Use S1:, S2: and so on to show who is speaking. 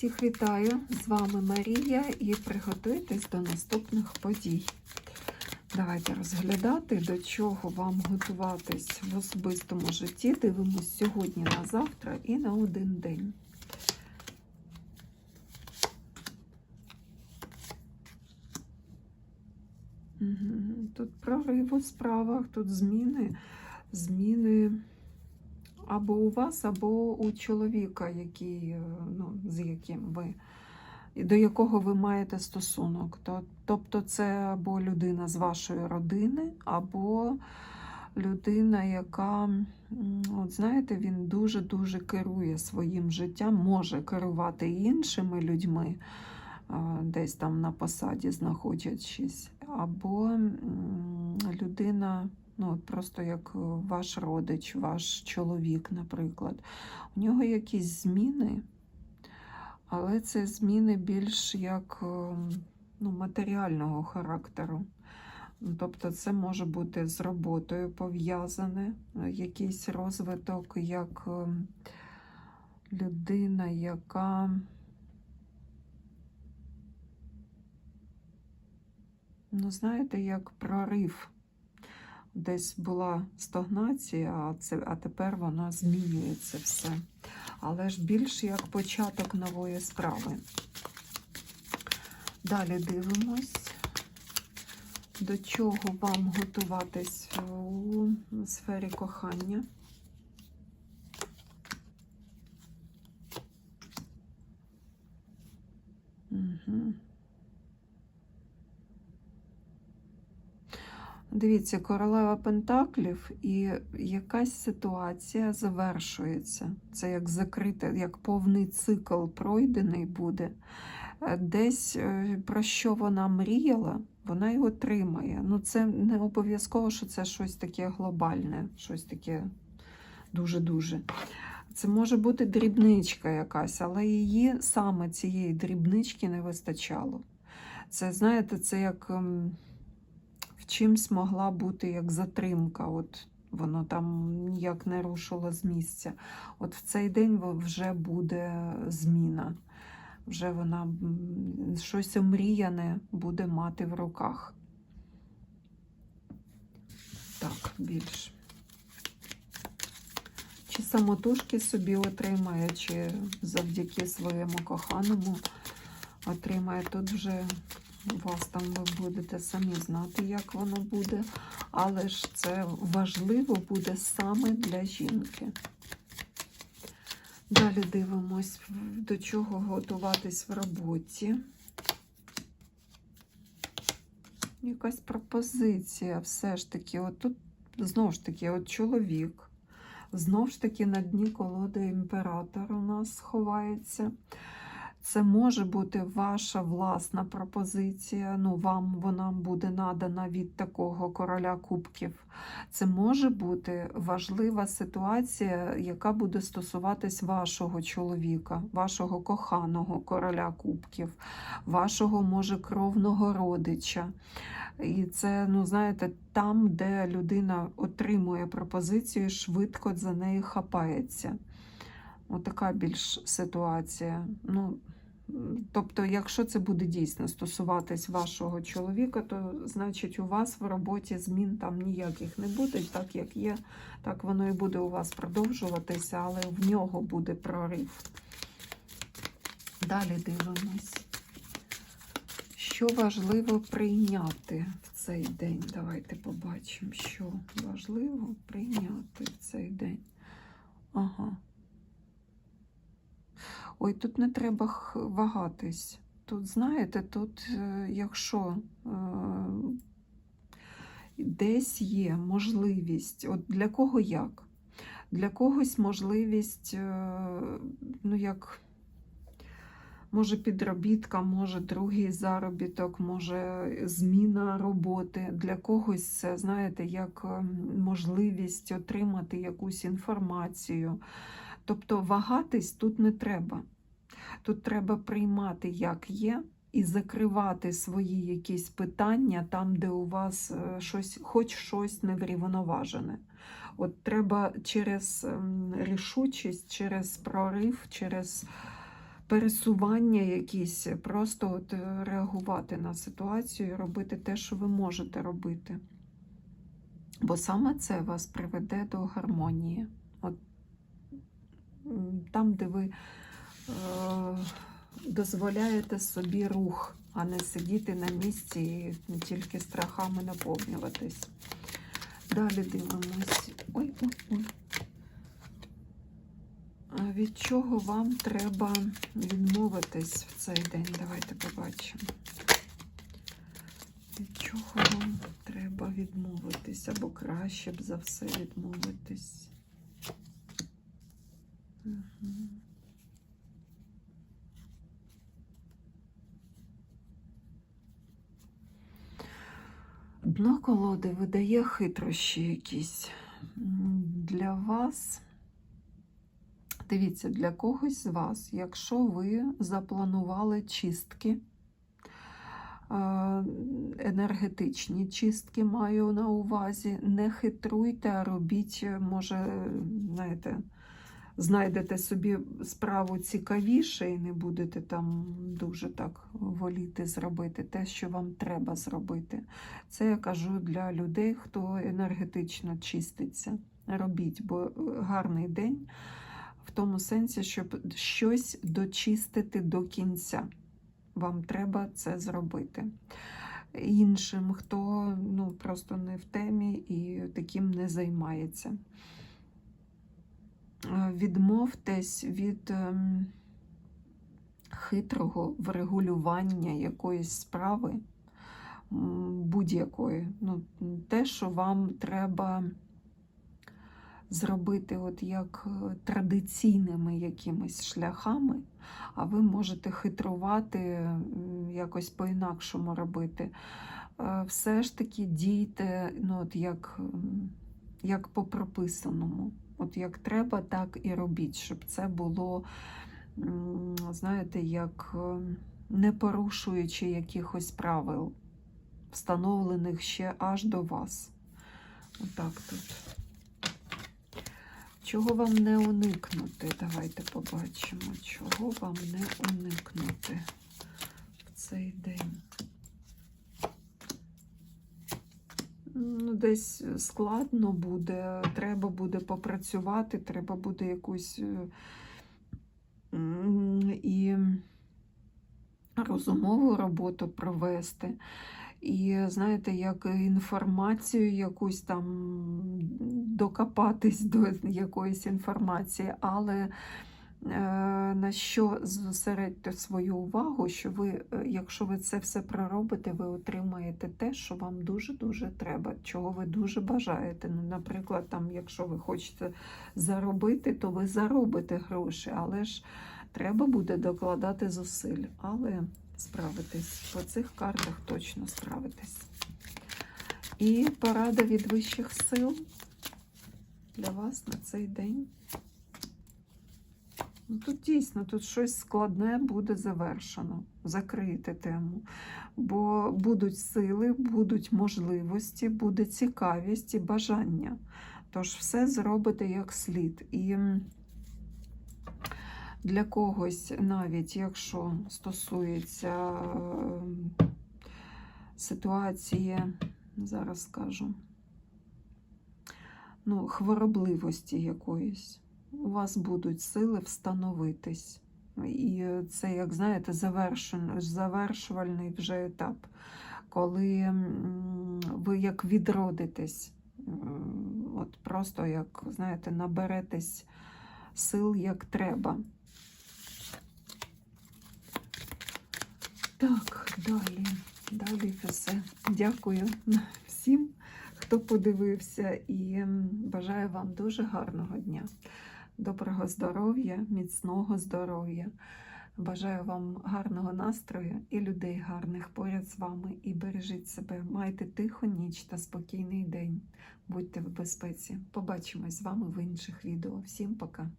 S1: Всіх вітаю! З вами Марія і приготуйтесь до наступних подій. Давайте розглядати, до чого вам готуватись в особистому житті. Дивимось сьогодні на завтра і на один день. Тут прорив у справах, тут зміни, зміни або у вас, або у чоловіка, який, е, ну, з яким ви, до якого ви маєте стосунок. Тобто це або людина з вашої родини, або людина, яка, от знаєте, він дуже-дуже керує своїм життям, може керувати іншими людьми, е, десь там на посаді знаходячись, або людина. Ну, просто як е, ваш родич, ваш чоловік, наприклад. У нього якісь зміни, але це зміни більш як е, ну, матеріального характеру. Тобто це може бути з роботою пов'язане, е, якийсь розвиток, як людина, яка ну, знаєте, як прорив. Десь була стагнація, а, це, а тепер вона змінюється все. Але ж більш як початок нової справи. Далі дивимось, до чого вам готуватись у сфері кохання. Угу. Дивіться, королева Пентаклів і якась ситуація завершується. Це як закрите, як повний цикл пройдений буде. Е, Десь е, про що вона мріяла, вона й отримає. Ну, це не обов'язково, що це щось таке глобальне, щось таке дуже-дуже. Це може бути дрібничка якась, але її саме цієї дрібнички не вистачало. Це, знаєте, це як. Чимсь могла бути як затримка. От воно там ніяк не рушило з місця. От в цей день вже буде зміна. Вже вона щось омріяне буде мати в руках. Так, більш. Чи самотужки собі отримає, чи завдяки своєму коханому отримає. Тут вже у вас там ви будете самі знати, як воно буде, але ж це важливо буде саме для жінки. Далі дивимось, до чого готуватись в роботі. Якась пропозиція, все ж таки, от тут знову ж таки, от чоловік, знову ж таки на дні колоди імператор у нас ховається. Це може бути ваша власна пропозиція. Ну, вам вона буде надана від такого короля кубків. Це може бути важлива ситуація, яка буде стосуватись вашого чоловіка, вашого коханого короля кубків, вашого, може, кровного родича. І це, ну, знаєте, там, де людина отримує пропозицію, швидко за неї хапається. Отака більш ситуація. Ну, тобто, якщо це буде дійсно стосуватись вашого чоловіка, то значить у вас в роботі змін там ніяких не буде. Так як є, так воно і буде у вас продовжуватися, але в нього буде прорив. Далі дивимось. Що важливо прийняти в цей день? Давайте побачимо, що важливо прийняти в цей день. Ага. Ой, тут не треба вагатись. Тут, знаєте, тут, е, якщо е, десь є можливість, от для кого як? Для когось можливість, е, ну як, може підробітка, може другий заробіток, може зміна роботи. Для когось це, знаєте, як можливість отримати якусь інформацію. Тобто вагатись тут не треба. Тут треба приймати, як є, і закривати свої якісь питання там, де у вас е, щось, хоч щось неврівноважене. От треба через ем, рішучість, через прорив, через пересування якісь, просто от е, реагувати на ситуацію і робити те, що ви можете робити. Бо саме це вас приведе до гармонії. От, там, де ви е, дозволяєте собі рух, а не сидіти на місці і тільки страхами наповнюватись. Далі дивимось. Ой, ой, ой. Від чого вам треба відмовитись в цей день? Давайте побачимо. Від чого вам треба відмовитись, або краще б за все відмовитись? Угу. Дно колоди видає хитрощі якісь. Для вас, дивіться, для когось з вас, якщо ви запланували чистки, е, енергетичні чистки маю на увазі, не хитруйте, а робіть, може, знаєте, знайдете собі справу цікавіше і не будете там дуже так воліти зробити те, що вам треба зробити. Це я кажу для людей, хто енергетично чиститься. Робіть, бо гарний день в тому сенсі, щоб щось дочистити до кінця. Вам треба це зробити. Іншим, хто ну, просто не в темі і таким не займається. Е, Відмовтесь від ем, хитрого врегулювання якоїсь справи, будь-якої. Ну, те, що вам треба зробити от як е, традиційними якимись шляхами, а ви можете хитрувати, якось по-інакшому робити. Е, Все ж таки дійте ну, от як, як по прописаному. От як треба, так і робіть, щоб це було, знаєте, як е, не порушуючи якихось правил, встановлених ще аж до вас. Отак тут. Чого вам не уникнути? Давайте побачимо, чого вам не уникнути в цей день. Ну, десь складно буде, треба буде попрацювати, треба буде якусь е, і розумову роботу провести. І знаєте, як інформацію якусь там докопатись до якоїсь інформації, але на що зосередьте свою увагу, що ви, е, якщо ви це все проробите, ви отримаєте те, що вам дуже-дуже треба, чого ви дуже бажаєте. Ну, наприклад, там, якщо ви хочете заробити, то ви заробите гроші, але ж треба буде докладати зусиль. Але справитесь. По цих картах точно справитесь. І порада від вищих сил для вас на цей день. Ну, Тут дійсно тут щось складне буде завершено. Закрийте тему. Бо будуть сили, будуть можливості, буде цікавість і бажання. Тож все зробите як слід. І для когось, навіть якщо стосується е, ситуації, зараз скажу, ну, хворобливості якоїсь, у вас будуть сили встановитись. І це, як знаєте, завершувальний вже етап, коли ви як відродитесь, от просто як, знаєте, наберетесь сил як треба. Так, далі, далі все. Дякую всім, хто подивився, і бажаю вам дуже гарного дня, доброго здоров'я, міцного здоров'я. Бажаю вам гарного настрою і людей гарних поряд з вами. І бережіть себе. Майте тиху ніч та спокійний день. Будьте в безпеці. Побачимось з вами в інших відео. Всім пока!